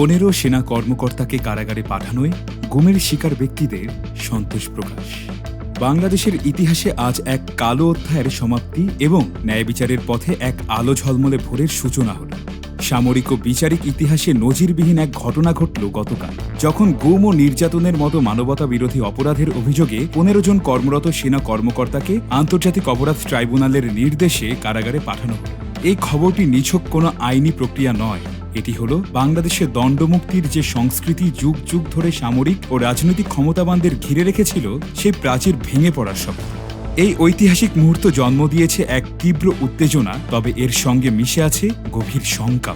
পনেরো সেনা কর্মকর্তাকে কারাগারে পাঠানোয় গুমের শিকার ব্যক্তিদের সন্তোষ প্রকাশ। বাংলাদেশের ইতিহাসে আজ এক কালো অধ্যায়ের সমাপ্তি এবং ন্যায় বিচারের পথে এক আলো ঝলমলে ভোরের সূচনা হল। সামরিক ও বিচারিক ইতিহাসে নজিরবিহীন এক ঘটনা ঘটল গতকাল। যখন গুম ও নির্যাতনের মতো মানবতা বিরোধী অপরাধের অভিযোগে পনেরো জন কর্মরত সেনা কর্মকর্তাকে আন্তর্জাতিক অপরাধ ট্রাইব্যুনালের নির্দেশে কারাগারে পাঠানো হল। এই খবরটি নিছক কোনো আইনি প্রক্রিয়া নয়। এটি হল বাংলাদেশের দণ্ডমুক্তির যে সংস্কৃতি যুগ যুগ ধরে সামরিক ও রাজনৈতিক ক্ষমতাবানদের ঘিরে রেখেছিল, সেই প্রাচীর ভেঙে পড়ার শব্দ এই ঐতিহাসিক মুহূর্ত জন্ম দিয়েছে এক তীব্র উত্তেজনা, তবে এর সঙ্গে মিশে আছে গভীর শঙ্কা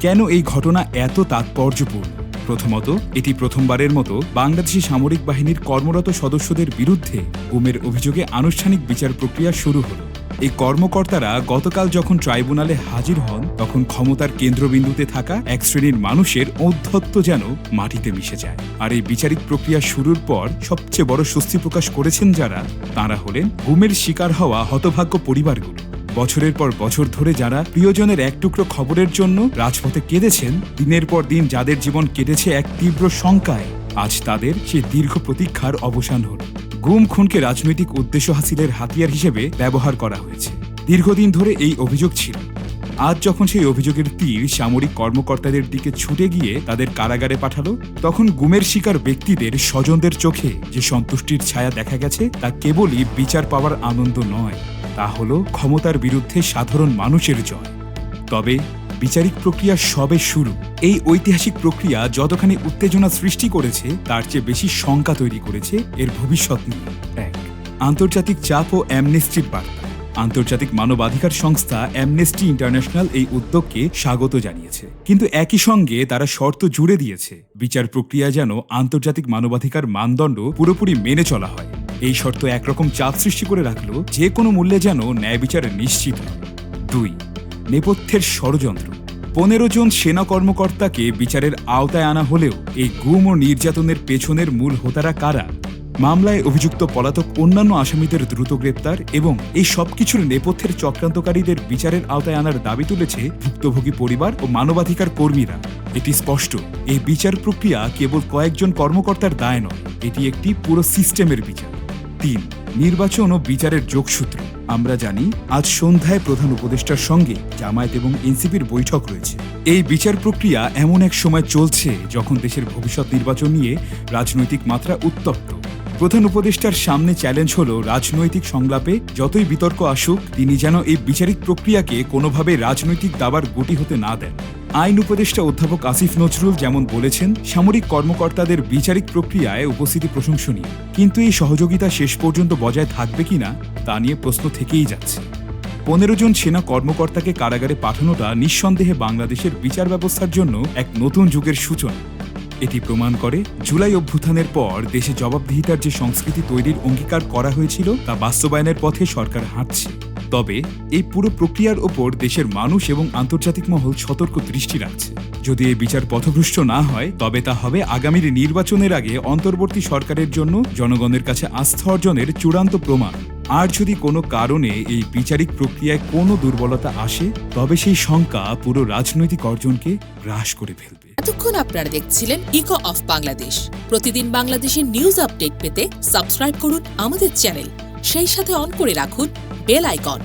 কেন এই ঘটনা এত তাৎপর্যপূর্ণ? প্রথমত, এটি প্রথমবারের মতো বাংলাদেশি সামরিক বাহিনীর কর্মরত সদস্যদের বিরুদ্ধে গুমের অভিযোগে আনুষ্ঠানিক বিচার প্রক্রিয়া শুরু হলো। এই কর্মকর্তারা গতকাল যখন ট্রাইব্যুনালে হাজির হন, তখন ক্ষমতার কেন্দ্রবিন্দুতে থাকা এক শ্রেণির মানুষের ঔদ্ধত্য যেন মাটিতে মিশে যায়। আর এই বিচারিক প্রক্রিয়া শুরুর পর সবচেয়ে বড় স্বস্তি প্রকাশ করেছেন যারা, তাঁরা হলেন ঘুমের শিকার হওয়া হতভাগ্য পরিবারগুলো। বছরের পর বছর ধরে যারা প্রিয়জনের এক টুকরো খবরের জন্য রাজপথে কেঁদেছেন, দিনের পর দিন যাদের জীবন কেটেছে এক তীব্র শঙ্কায়, আজ তাদের সে দীর্ঘ প্রতীক্ষার অবসান হল। গুম খুনকে রাজনৈতিক উদ্দেশ্য হাসিলের হাতিয়ার হিসেবে ব্যবহার করা হয়েছে। দীর্ঘদিন ধরে এই অভিযোগ ছিল। আজ যখন সেই অভিযোগের তীর সামরিক কর্মকর্তাদের দিকে ছুটে গিয়ে তাদের কারাগারে পাঠালো, তখন গুমের শিকার ব্যক্তিদের স্বজনদের চোখে যে সন্তুষ্টির ছায়া দেখা গেছে, তা কেবলই বিচার পাওয়ার আনন্দ নয়। তা হলো ক্ষমতার বিরুদ্ধে সাধারণ মানুষের জয়। তবে বিচারিক প্রক্রিয়া সবে শুরু। এই ঐতিহাসিক প্রক্রিয়া যতখানি উত্তেজনা সৃষ্টি করেছে, তার চেয়ে বেশি শঙ্কা তৈরি করেছে এর ভবিষ্যৎ নিয়ে। এক, আন্তর্জাতিক চাপ ও অ্যামনেস্টির বার্তা। আন্তর্জাতিক মানবাধিকার সংস্থা অ্যামনেস্টি ইন্টারন্যাশনাল এই উদ্যোগকে স্বাগত জানিয়েছে। কিন্তু একই সঙ্গে তারা শর্ত জুড়ে দিয়েছে, বিচার প্রক্রিয়া যেন আন্তর্জাতিক মানবাধিকার মানদণ্ড পুরোপুরি মেনে চলা হয়। এই শর্ত একরকম চাপ সৃষ্টি করে রাখল যে কোনো মূল্যে যেন ন্যায় বিচার নিশ্চিত হয়। দুই নেপথ্যের ষড়যন্ত্র। পনেরো জন সেনা কর্মকর্তাকে বিচারের আওতায় আনা হলেও এই গুম ও নির্যাতনের পেছনের মূল হোতারা কারা? মামলায় অভিযুক্ত পলাতক অন্যান্য আসামিদের দ্রুত গ্রেপ্তার এবং এই সবকিছুর নেপথ্যের চক্রান্তকারীদের বিচারের আওতায় আনার দাবি তুলেছে ভুক্তভোগী পরিবার ও মানবাধিকার কর্মীরা। এটি স্পষ্ট, এই বিচার প্রক্রিয়া কেবল কয়েকজন কর্মকর্তার দায় নয়, এটি একটি পুরো সিস্টেমের বিচার। তিন, নির্বাচন ও বিচারের যোগসূত্র। আমরা জানি আজ সন্ধ্যায় প্রধান উপদেষ্টার সঙ্গে জামায়াত এবং এনসিপির বৈঠক রয়েছে। এই বিচার প্রক্রিয়া এমন এক সময় চলছে যখন দেশের ভবিষ্যৎ নির্বাচন নিয়ে রাজনৈতিক মাত্রা উত্তপ্ত। প্রধান উপদেষ্টার সামনে চ্যালেঞ্জ হল রাজনৈতিক সংলাপে যতই বিতর্ক আসুক, তিনি যেন এই বিচারিক প্রক্রিয়াকে কোনোভাবে রাজনৈতিক দাবার গুটি হতে না দেন। আইন উপদেষ্টা অধ্যাপক আসিফ নজরুল যেমন বলেছেন, সামরিক কর্মকর্তাদের বিচারিক প্রক্রিয়ায় উপস্থিতি প্রশংসনীয়। কিন্তু এই সহযোগিতা শেষ পর্যন্ত বজায় থাকবে কিনা তা নিয়ে প্রশ্ন থেকেই যাচ্ছে। পনেরো জন সেনা কর্মকর্তাকে কারাগারে পাঠানোটা নিঃসন্দেহে বাংলাদেশের বিচার ব্যবস্থার জন্য এক নতুন যুগের সূচনা। এটি প্রমাণ করে, জুলাই অভ্যুত্থানের পর দেশে জবাবদিহিতার যে সংস্কৃতি তৈরির অঙ্গীকার করা হয়েছিল, তা বাস্তবায়নের পথে সরকার হাঁটছে। তবে এই পুরো প্রক্রিয়ার ওপর দেশের মানুষ এবং আন্তর্জাতিক মহল সতর্ক দৃষ্টি রাখছে। যদি এই বিচার পথভ্রষ্ট না হয়, তবে তা হবে আগামীর নির্বাচনের আগে অন্তর্বর্তী সরকারের জন্য জনগণের কাছে আস্থা অর্জনের চূড়ান্ত প্রমাণ। আর যদি কোনো কারণে এই বিচারিক প্রক্রিয়ায় কোনো দুর্বলতা আসে, তবে সেই শঙ্কা পুরো রাজনৈতিক অর্জনকে হ্রাস করে ফেলবে। এতক্ষণ আপনারা দেখছিলেন ইকো অফ বাংলাদেশ প্রতিদিন বাংলাদেশের নিউজ আপডেট পেতে সাবস্ক্রাইব করুন আমাদের চ্যানেল সেই সাথে অন করে রাখুন বেল আইকন